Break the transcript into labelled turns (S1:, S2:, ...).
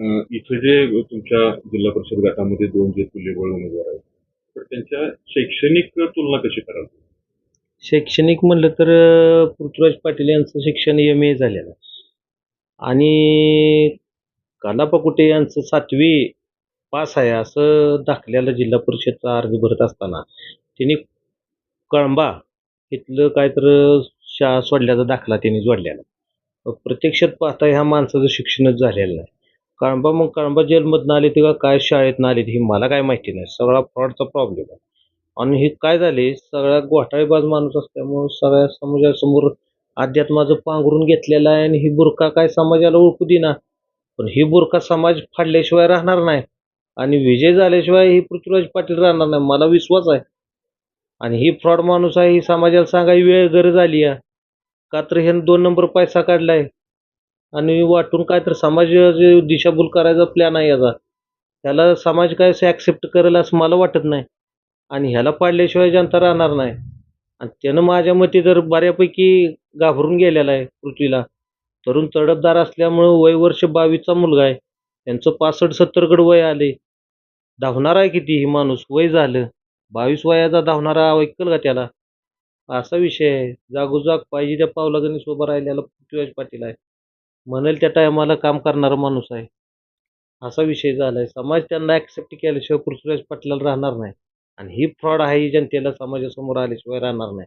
S1: इथं जे तुमच्या जिल्हा परिषद गटामध्ये दोन जे तुल्यबळ उमेदवार आहेत तर त्यांच्या शैक्षणिक तुलना कशी कराल?
S2: शैक्षणिक म्हणलं तर पृथ्वीराज पाटील यांचं शिक्षण एम ए झालेलं. आणि कानापा कुटे यांचं सातवी पास आहे असं दाखल्याला जिल्हा परिषदचा अर्ज भरत असताना त्यांनी कळंबा इथलं काय तर शाळा सोडल्याचा दाखला त्यांनी जोडलेला. प्रत्यक्षात पाहता ह्या माणसाचं शिक्षणच झालेलं नाही. कळंबा मग कळंबा जेलमधनं आले तेव्हा काय शाळेतनं आले हे मला काय माहिती नाही. सगळा फ्रॉडचा प्रॉब्लेम आहे. आणि हे काय झाले सगळ्या घोटाळेबाज माणूस असल्यामुळं सगळ्या समाजासमोर अध्यात्माचं पांघरून घेतलेलं आहे आणि ही बुरका काय समाजाला ओळखू देना पण ही बुरका समाज फाडल्याशिवाय राहणार नाही. आणि विजय झाल्याशिवाय ही पृथ्वीराज पाटील राहणार नाही मला विश्वास आहे. आणि ही फ्रॉड माणूस आहे ही समाजाला सांगायची वेळ गरज आली आहे. का तर ह्यानं दोन नंबर पैसा काढलाय. आणि वाटून काय तर समाज दिशाभूल करायचा प्लॅन आहे याचा. त्याला समाज काय असं ॲक्सेप्ट करेल असं मला वाटत नाही. आणि ह्याला पाडल्याशिवाय जनता राहणार नाही. आणि त्यानं माझ्या मते जर बऱ्यापैकी घाबरून गेलेला आहे पृथ्वीला तरुण तडफदार असल्यामुळं वय वर्ष बावीसचा मुलगा आहे. त्यांचं पासष्ट सत्तरकडे वय आले. धावणार आहे किती ही माणूस? वय झालं. बावीस वयाचा धावणारा ऐकल का त्याला? असा विषय आहे. जागोजाग पाहिजे त्या पावलागणीस उभा राहिलेला पृथ्वीराज पाटील आहे. म्हणेल त्या टायमाला काम करणारा माणूस आहे. असा विषय झाला आहे समाज त्यांना ॲक्सेप्ट केल्याशिवाय पृथ्वीराज पाटलाला राहणार नाही. आणि ही फ्रॉड आहे ही जनतेला समाजासमोर आल्याशिवाय राहणार नाही.